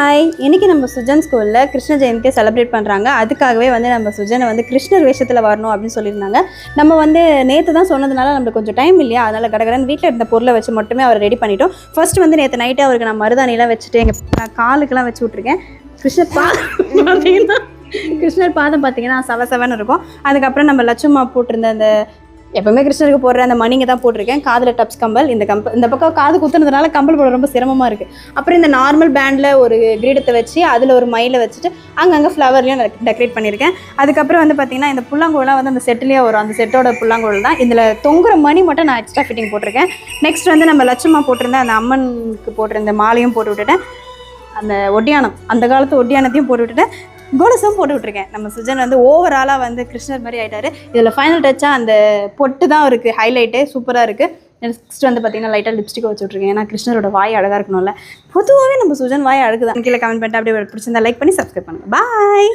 Hi இன்றைக்கி நம்ம சுஜன் ஸ்கூலில் கிருஷ்ண ஜெயந்தியை செலிப்ரேட் பண்ணுறாங்க அதுக்காகவே வந்து நம்ம சுஜனை வந்து கிருஷ்ணர் வேஷத்தில் வரணும் அப்படின்னு சொல்லியிருந்தாங்க. நம்ம வந்து நேற்று தான் சொன்னதுனால நம்மளுக்கு கொஞ்சம் டைம் இல்லையா? அதனால் கடகடன் வீட்டில் இருந்த பொருளை வச்சு மட்டுமே அவரை ரெடி பண்ணிட்டோம். ஃபர்ஸ்ட் வந்து நேற்று நைட்டே அவருக்கு நான் மருதாணிலாம் வச்சுட்டு எங்கள் நான் காலுக்கெல்லாம் வச்சு விட்ருக்கேன் கிருஷ்ணர் பா பார்த்தீங்கன்னா கிருஷ்ணர் பாதம் பார்த்தீங்கன்னா சவ சவன்னு இருக்கும். அதுக்கப்புறம் நம்ம லட்சுமா போட்டிருந்த அந்த எப்பவுமே கிருஷ்ணருக்கு போடுற அந்த மணிங்க தான் போட்டிருக்கேன். காதில் டப்ஸ் கம்பல் இந்த கம்பல் இந்த பக்கம் காது குத்துனதுனால கம்பல் போட ரொம்ப சிரமமாக இருக்குது அப்புறம் இந்த நார்மல் பேண்டில் ஒரு கிரீடத்தை வச்சு அதில் ஒரு மயிலை வச்சுட்டு அங்கங்கே ஃப்ளவர்லையும் டெக்கரேட் பண்ணியிருக்கேன் அதுக்கப்புறம் வந்து பார்த்திங்கன்னா இந்த புல்லாங்குழலாம் வந்து அந்த செட்டிலேயே வரும். அந்த செட்டோட புல்லாங்குழல் தான். இதில் தொங்குற மணி மட்டும் நான் எக்ஸ்ட்ரா ஃபிட்டிங் போட்டிருக்கேன். நெக்ஸ்ட் வந்து நம்ம லட்சமாக போட்டிருந்த அந்த அம்மனுக்கு போட்டிருந்த மாலையும் போட்டு விட்டுட்டேன். அந்த ஒட்டியானம் அந்த காலத்து ஒட்டியானத்தையும் போட்டு விட்டுட்டேன். கோலசும் போட்டு விட்ருக்கேன் நம்ம சுஜன் வந்து ஓவராலாக வந்து கிருஷ்ணர் மாதிரி ஆகிட்டார் இதில் ஃபைனல் டச்சாக அந்த பொட்டு தான் இருக்குது ஹைலைட்டு சூப்பராக இருக்குது நெக்ஸ்ட் வந்து பார்த்தீங்கன்னா லைட்டாக லிப்ஸ்டிக் வச்சுட்ருக்கேன் ஏன்னா கிருஷ்ணரோட வாய் அழகாக இருக்கணும்ல. பொதுவாகவே நம்ம சுஜன் வாய் அழகு தான் கீழே கமெண்ட் பண்ணிட்டு அப்படியே பிடிச்சிருந்தா லைக் பண்ணி சப்ஸ்கிரைப் பண்ணுங்கள் பாய்